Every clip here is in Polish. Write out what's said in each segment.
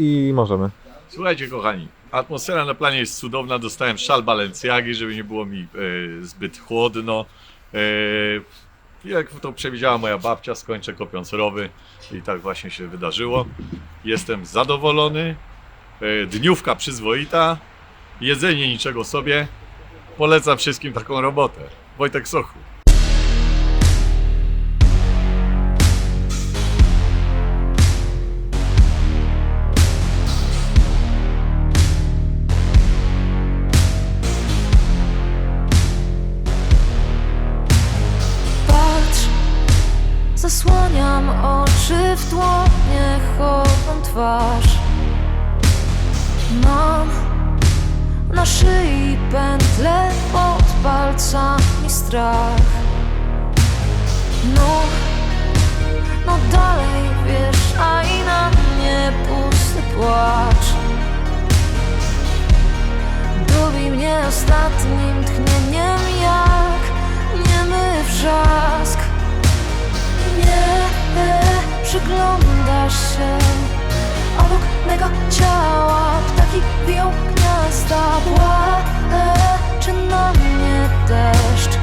i możemy. Słuchajcie, kochani, atmosfera na planie jest cudowna. Dostałem szal Balenciagi, żeby nie było mi e, zbyt chłodno. E, jak to przewidziała moja babcia, skończę kopiąc rowy i tak właśnie się wydarzyło. Jestem zadowolony. E, dniówka przyzwoita. Jedzenie niczego sobie. Polecam wszystkim taką robotę. Wojtek Sochu. Zasłaniam oczy w dłonie, chowam twarz. Mam na szyi pętle pod palcami strach. No, no dalej wiesz, a i na mnie pusty płacz. Dobi mnie ostatnim się Obok mego ciała ptaki biją gniazda Czy na mnie deszcz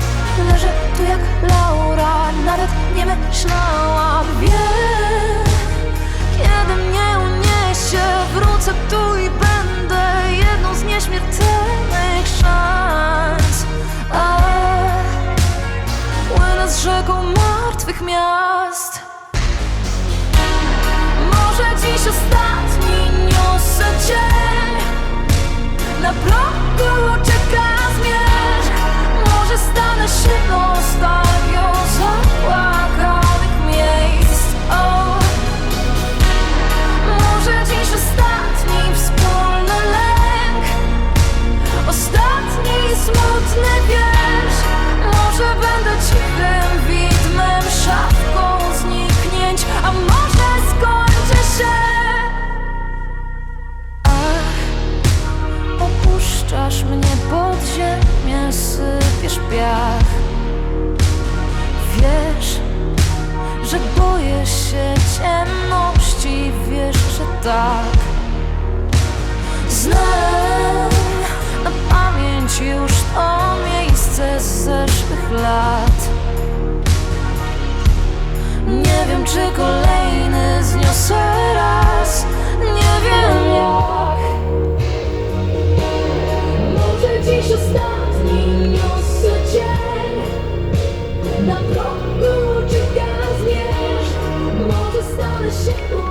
Leżę tu jak Laura Nawet nie myślałam Wiem kiedy mnie uniesie, wrócę tu i będę jedną z nieśmiertelnych szans. A płynę z rzeką martwych miast. Smutny wiersz. Może będę cichym widmem Szafką zniknięć A może skończy się. Ach, opuszczasz mnie pod ziemię Sypiesz piach. Wiesz że boję się ciemności, wiesz, że tak. lat. Nie wiem, czy kolejny zniosę raz. Nie wiem jak. Może dziś ostatni niosę cień Na progu czy gazniesz Może stanę się